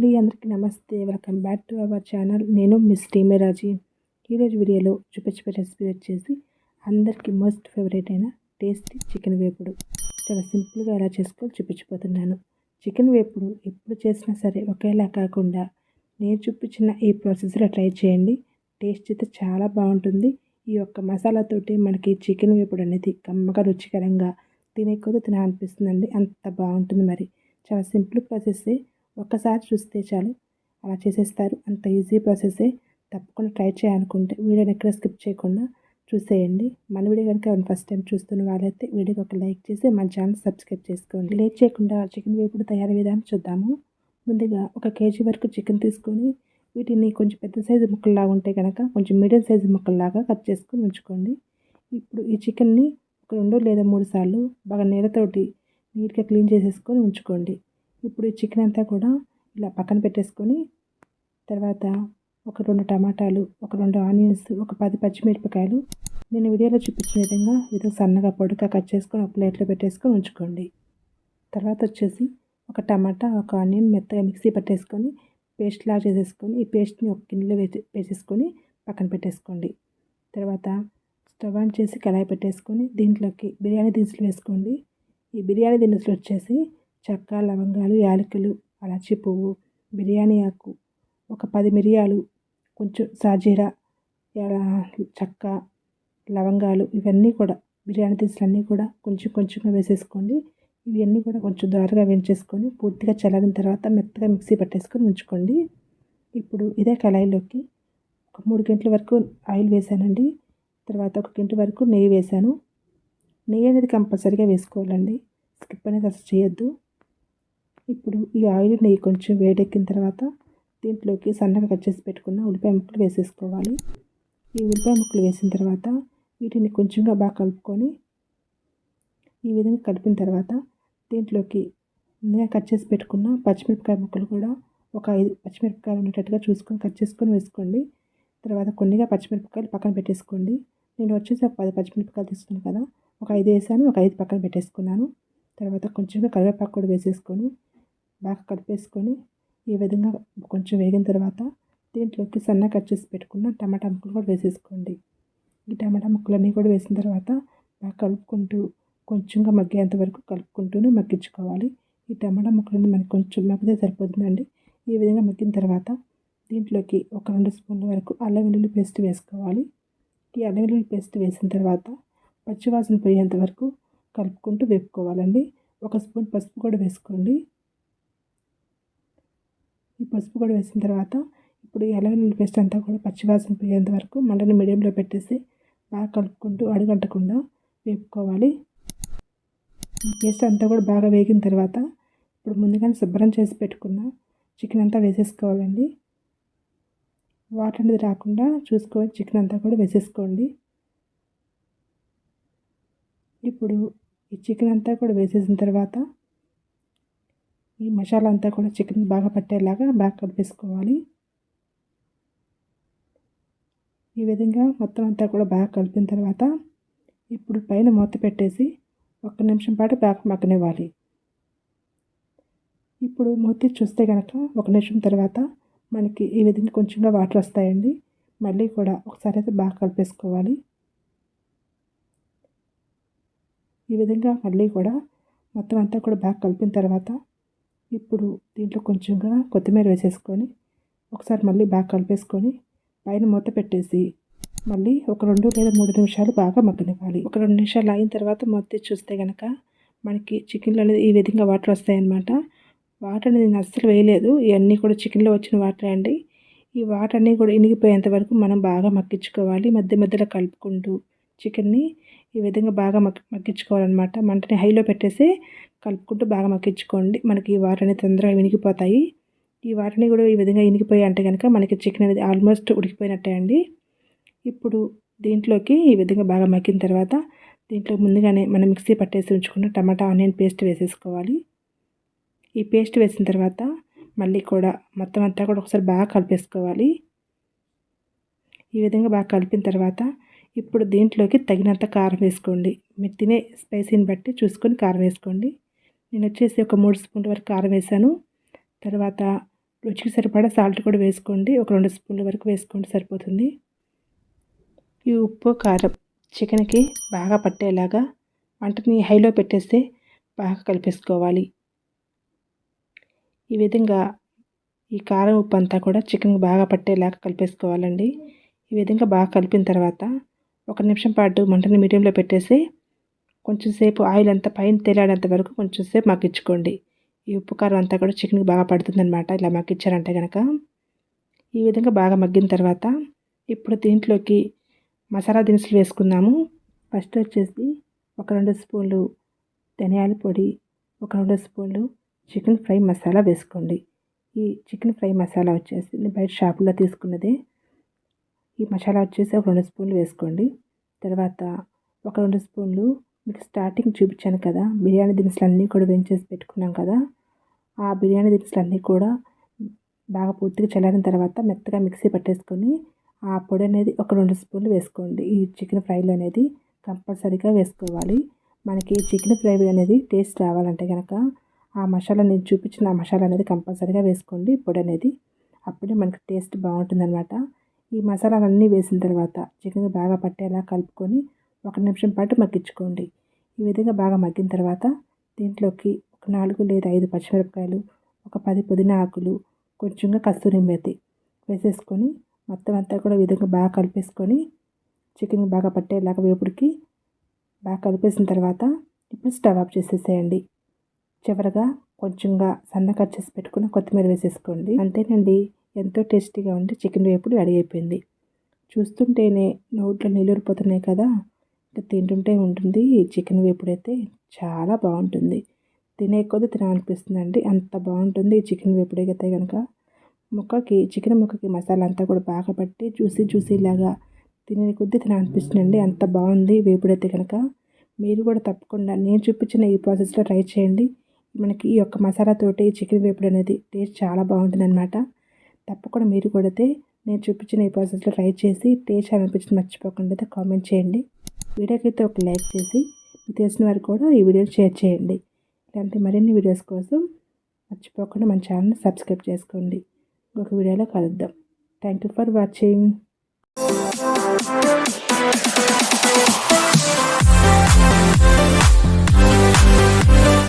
అండి అందరికీ నమస్తే. Welcome back to our channel. నేను మిస్ టీమేరాజీ. ఈరోజు వీడియోలో చూపించే రెసిపీ వచ్చేసి అందరికీ మోస్ట్ ఫేవరెట్ అయిన టేస్టీ చికెన్ వేపుడు. చాలా సింపుల్గా ఎలా చేసుకోవాలి చూపించిపోతున్నాను చికెన్ వేపుడు ఎప్పుడు చేసినా సరే ఒకేలా కాకుండా నేను చూపించిన ఈ ప్రాసెస్లో ట్రై చేయండి. టేస్ట్ అయితే చాలా బాగుంటుంది. ఈ యొక్క మసాలాతోటి మనకి చికెన్ వేపుడు అనేది కమ్మగా రుచికరంగా తినే కొద్ది తినాలనిపిస్తుందండి. అంత బాగుంటుంది మరి. చాలా సింపుల్ ప్రాసెస్సే. ఒక్కసారి చూస్తే చాలు. అలా చేసేస్తారు. అంత ఈజీ ప్రాసెసే. తప్పకుండా ట్రై చేయాలనుకుంటే వీడియోని ఎక్కడ స్కిప్ చేయకుండా చూసేయండి. మన వీడియో కనుక ఫస్ట్ టైం చూస్తున్న వాళ్ళైతే వీడియోకి ఒక లైక్ చేసి మన ఛానల్ సబ్స్క్రైబ్ చేసుకోండి. లేట్ చేయకుండా చికెన్ వేపుడు తయారీ విధానం చూద్దాము. ముందుగా ఒక కేజీ వరకు చికెన్ తీసుకొని వీటిని కొంచెం పెద్ద సైజు ముక్కల్లాగా ఉంటే కనుక కొంచెం మీడియం సైజు ముక్కల్లాగా కట్ చేసుకొని ఉంచుకోండి. ఇప్పుడు ఈ చికెన్ని ఒక రెండు లేదా మూడు సార్లు బాగా నీళ్ళతోటి నీట్గా క్లీన్ చేసేసుకొని ఉంచుకోండి. ఇప్పుడు ఈ చికెన్ అంతా కూడా ఇలా పక్కన పెట్టేసుకొని తర్వాత ఒక రెండు టమాటాలు ఒక రెండు ఆనియన్స్ ఒక పది పచ్చిమిరపకాయలు నేను వీడియోలో చూపించిన విధంగా ఏదో సన్నగా పొడిగా కట్ చేసుకొని ఒక ప్లేట్లో పెట్టేసుకొని ఉంచుకోండి. తర్వాత వచ్చేసి ఒక టమాటా ఒక ఆనియన్ మెత్తగా మిక్సీ పట్టేసుకొని పేస్ట్ లాగా చేసేసుకొని ఈ పేస్ట్ని ఒక గిన్నెలో వేసేసుకొని పక్కన పెట్టేసుకోండి. తర్వాత స్టవ్ ఆన్ చేసి కళాయి పెట్టేసుకొని దీంట్లోకి బిర్యానీ దినుసులు వేసుకోండి. ఈ బిర్యానీ దినుసులు వచ్చేసి చెక్క లవంగాలు యాలకులు అలాచి పువ్వు బిర్యానీ ఆకు ఒక పది మిరియాలు కొంచెం సాజీరా చెక్క లవంగాలు ఇవన్నీ కూడా బిర్యానీ దినుసులన్నీ కూడా కొంచెం కొంచెంగా వేసేసుకోండి. ఇవన్నీ కూడా కొంచెం దోరగా వేయించేసుకొని పూర్తిగా చల్లారిన తర్వాత మెత్తగా మిక్సీ పట్టేసుకొని ఉంచుకోండి. ఇప్పుడు ఇదే కళాయిలోకి ఒక మూడు గంటల వరకు ఆయిల్ వేసానండి. తర్వాత ఒక గంట వరకు నెయ్యి వేసాను. నెయ్యి అనేది కంపల్సరీగా వేసుకోవాలండి. స్కిప్ అనేది అసలు చేయొద్దు. ఇప్పుడు ఈ ఆయిల్ నెయ్యి కొంచెం వేడెక్కిన తర్వాత దీంట్లోకి సన్నగా కట్ చేసి పెట్టుకున్న ఉల్లిపాయ ముక్కలు వేసేసుకోవాలి. ఈ ఉల్లిపాయ ముక్కలు వేసిన తర్వాత వీటిని కొంచెంగా బాగా కలుపుకొని ఈ విధంగా కలిపిన తర్వాత దీంట్లోకి ముందుగా కట్ చేసి పెట్టుకున్న పచ్చిమిరపకాయ ముక్కలు కూడా ఒక ఐదు పచ్చిమిరపకాయలు ఉండేటట్టుగా చూసుకొని కట్ చేసుకొని వేసుకోండి. తర్వాత కొన్నిగా పచ్చిమిరపకాయలు పక్కన పెట్టేసుకోండి. నేను వచ్చేసి ఒక పది పచ్చిమిరపకాయలు తీసుకున్నాను కదా ఒక ఐదు వేసాను ఒక ఐదు పక్కన పెట్టేసుకున్నాను. తర్వాత కొంచెంగా కరివేపాకు కూడా వేసేసుకొని బాగా కలిపేసుకొని ఈ విధంగా కొంచెం వేగిన తర్వాత దీంట్లోకి సన్న కట్ చేసి పెట్టుకున్న టమాటా ముక్కలు కూడా వేసేసుకోండి. ఈ టమాటా ముక్కలన్నీ కూడా వేసిన తర్వాత బాగా కలుపుకుంటూ కొంచెంగా మగ్గేంత వరకు కలుపుకుంటూనే మగ్గించుకోవాలి. ఈ టమాటా ముక్కలని మనకి కొంచెం మగ్గితే సరిపోతుందండి. ఈ విధంగా మగ్గిన తర్వాత దీంట్లోకి ఒక రెండు స్పూన్ల వరకు అల్లం వెల్లుల్లి పేస్ట్ వేసుకోవాలి. ఈ అల్లం వెల్లుల్లి పేస్ట్ వేసిన తర్వాత పచ్చివాసన పోయేంత వరకు కలుపుకుంటూ వేపుకోవాలండి. ఒక స్పూన్ పసుపు కూడా వేసుకోండి. ఈ పసుపు కూడా వేసిన తర్వాత ఇప్పుడు ఈ పేస్ట్ అంతా కూడా పచ్చివాసన పోయేంత వరకు మంటని మీడియంలో పెట్టేసి బాగా కలుపుకుంటూ అడుగంటకుండా వేపుకోవాలి. ఈ పేస్ట్ అంతా కూడా బాగా వేగిన తర్వాత ఇప్పుడు ముందుగానే శుభ్రం చేసి పెట్టుకున్న చికెన్ అంతా వేసేసుకోవాలండి. వాటర్ అనేది రాకుండా చూసుకొని చికెన్ అంతా కూడా వేసేసుకోండి. ఇప్పుడు ఈ చికెన్ అంతా కూడా వేసేసిన తర్వాత ఈ మసాలా అంతా కూడా చికెన్ బాగా పట్టేలాగా బాగా కలిపేసుకోవాలి ఈ విధంగా మొత్తం అంతా కూడా బాగా కలిపిన తర్వాత ఇప్పుడు పైన మూత పెట్టేసి ఒక్క నిమిషం పాటు బాగా మగ్గనివ్వాలి. ఇప్పుడు మూత చూస్తే కనుక ఒక నిమిషం తర్వాత మనకి ఈ విధంగా కొంచెంగా వాటర్ వస్తాయండి. మళ్ళీ కూడా ఒకసారి అయితే బాగా కలిపేసుకోవాలి ఈ విధంగా మళ్ళీ కూడా మొత్తం అంతా కూడా బాగా కలిపిన తర్వాత ఇప్పుడు దీంట్లో కొంచెంగా కొత్తిమీర వేసేసుకొని ఒకసారి మళ్ళీ బాగా కలిపేసుకొని పైన మూత పెట్టేసి మళ్ళీ ఒక రెండు లేదా మూడు నిమిషాలు బాగా మగ్గనివ్వాలి. ఒక రెండు నిమిషాలు అయిన తర్వాత మొత్తం చూస్తే కనుక మనకి చికెన్లో అనేది ఈ విధంగా వాటర్ వస్తాయన్నమాట. వాటర్ అనేది నేను అస్సలు వేయలేదు. ఇవన్నీ కూడా చికెన్లో వచ్చిన వాటర్ అండి. ఈ వాటర్ అన్నీ కూడా ఇనిగిపోయేంత వరకు మనం బాగా మగ్గించుకోవాలి. మధ్య మధ్యలో కలుపుకుంటూ చికెన్ని ఈ విధంగా బాగా మగ్గి మగ్గించుకోవాలన్నమాట. మంటని హైలో పెట్టేసి కలుపుకుంటూ బాగా మగ్గించుకోండి. మనకి ఈ వాటర్ తొందరగా వినిగిపోతాయి. ఈ వాటర్ని కూడా ఈ విధంగా ఇనిగిపోయి అంటే కనుక మనకి చికెన్ అనేది ఆల్మోస్ట్ ఉడికిపోయినట్టే అండి. ఇప్పుడు దీంట్లోకి ఈ విధంగా బాగా మగ్గిన తర్వాత దీంట్లో ముందుగానే మనం మిక్సీ పట్టేసి ఉంచుకున్న టమాటా ఆనియన్ పేస్ట్ వేసేసుకోవాలి. ఈ పేస్ట్ వేసిన తర్వాత మళ్ళీ కూడా మొత్తం అంతా కూడా ఒకసారి బాగా కలిపేసుకోవాలి. ఈ విధంగా బాగా కలిపిన తర్వాత ఇప్పుడు దీంట్లోకి తగినంత కారం వేసుకోండి. మీరు తినే స్పైసీని బట్టి చూసుకొని కారం వేసుకోండి. నేను వచ్చేసి ఒక మూడు స్పూన్ల వరకు కారం వేసాను. తర్వాత రుచికి సరిపడా సాల్ట్ కూడా వేసుకోండి. ఒక రెండు స్పూన్ల వరకు వేసుకోండి సరిపోతుంది. ఈ ఉప్పు కారం చికెన్కి బాగా పట్టేలాగా వంటని హైలో పెట్టేస్తే బాగా కలిపేసుకోవాలి. ఈ విధంగా ఈ కారం ఉప్పు అంతా కూడా చికెన్ బాగా పట్టేలాగా కలిపేసుకోవాలండి. ఈ విధంగా బాగా కలిపిన తర్వాత ఒక నిమిషం పాటు మంటని మీడియంలో పెట్టేసి కొంచెం సేపు ఆయిల్ అంతా పైన తేలాడేంత వరకు కొంచెం సేపు మగ్గించుకోండి. ఈ ఉప్పు కారం అంతా కూడా చికెన్కి బాగా పడుతుందనమాట ఇలా మగ్గించారంటే కనుక ఈ విధంగా బాగా మగ్గిన తర్వాత ఇప్పుడు దీంట్లోకి మసాలా దినుసులు వేసుకుందాము. ఫస్ట్ వచ్చేసి ఒక రెండు స్పూన్లు ధనియాల పొడి ఒక రెండు స్పూన్లు చికెన్ ఫ్రై మసాలా వేసుకోండి. ఈ చికెన్ ఫ్రై మసాలా వచ్చేసి బయట షాపులో తీసుకున్నదే ఈ మసాలా వచ్చేసి ఒక రెండు స్పూన్లు వేసుకోండి. తర్వాత ఒక రెండు స్పూన్లు మీకు స్టార్టింగ్ చూపించాను కదా బిర్యానీ దినుసులు అన్నీ కూడా వేయించేసి పెట్టుకున్నాం కదా ఆ బిర్యానీ దినుసులు అన్నీ కూడా బాగా పూర్తిగా చల్లారిన తర్వాత మెత్తగా మిక్సీ పట్టేసుకొని ఆ పొడి అనేది ఒక రెండు స్పూన్లు వేసుకోండి. ఈ చికెన్ ఫ్రైలో అనేది కంపల్సరీగా వేసుకోవాలి. మనకి చికెన్ ఫ్రై అనేది టేస్ట్ రావాలంటే కనుక ఆ మసాలా నేను చూపించిన ఆ మసాలా అనేది కంపల్సరీగా వేసుకోండి. పొడి అనేది అప్పుడే మనకి టేస్ట్ బాగుంటుందన్నమాట. ఈ మసాలాలన్నీ వేసిన తర్వాత చికెన్ బాగా పట్టేలా కలుపుకొని ఒక నిమిషం పాటు మగ్గించుకోండి. ఈ విధంగా బాగా మగ్గిన తర్వాత దీంట్లోకి ఒక నాలుగు లేదా ఐదు పచ్చిమిరపకాయలు ఒక పది పుదీనా ఆకులు కొంచెంగా కస్తూరి మేతి వేసేసుకొని మొత్తం అంతా కూడా విధంగా బాగా కలిపేసుకొని చికెన్ బాగా పట్టేలాగా వేపుడికి బాగా కలిపేసిన తర్వాత ఇప్పుడు స్టవ్ ఆఫ్ చేసేసేయండి. చివరగా కొంచెంగా సన్న కట్ చేసి పెట్టుకుని కొత్తిమీర వేసేసుకోండి. అంతేనండి. ఎంతో టేస్టీగా ఉంటే చికెన్ వేపుడు రెడీ అయిపోయింది. చూస్తుంటేనే నోట్లో నీళ్ళూరిపోతున్నాయి కదా. ఇంకా తింటుంటే ఉంటుంది. చికెన్ వేపుడు అయితే చాలా బాగుంటుంది. తినే కొద్ది తినాలనిపిస్తుందండి. అంత బాగుంటుంది ఈ చికెన్ అయితే కనుక ముక్కకి చికెన్ ముక్కకి మసాలా అంతా కూడా బాగా పట్టి జ్యూసీ జ్యూసీ తినే కొద్ది తినాలనిపిస్తుందండి. అంత బాగుంది వేపుడు అయితే కనుక మీరు కూడా తప్పకుండా నేను చూపించిన ఈ ప్రాసెస్లో ట్రై చేయండి. మనకి ఈ యొక్క మసాలాతోటి చికెన్ వేపుడు అనేది టేస్ట్ చాలా బాగుంటుంది అనమాట తప్పకుండా మీరు కొడితే నేను చూపించిన ఈ ప్రాసెస్లో ట్రై చేసి టేస్ట్ అనిపించింది మర్చిపోకుండా అయితే కామెంట్ చేయండి. వీడియోకి అయితే ఒక లైక్ చేసి మీకు తెలిసిన వారికి కూడా ఈ వీడియో షేర్ చేయండి. ఇలాంటి మరిన్ని వీడియోస్ కోసం మర్చిపోకుండా మన ఛానల్ని సబ్స్క్రైబ్ చేసుకోండి. ఇంకొక వీడియోలో కలుద్దాం. Thank you for watching.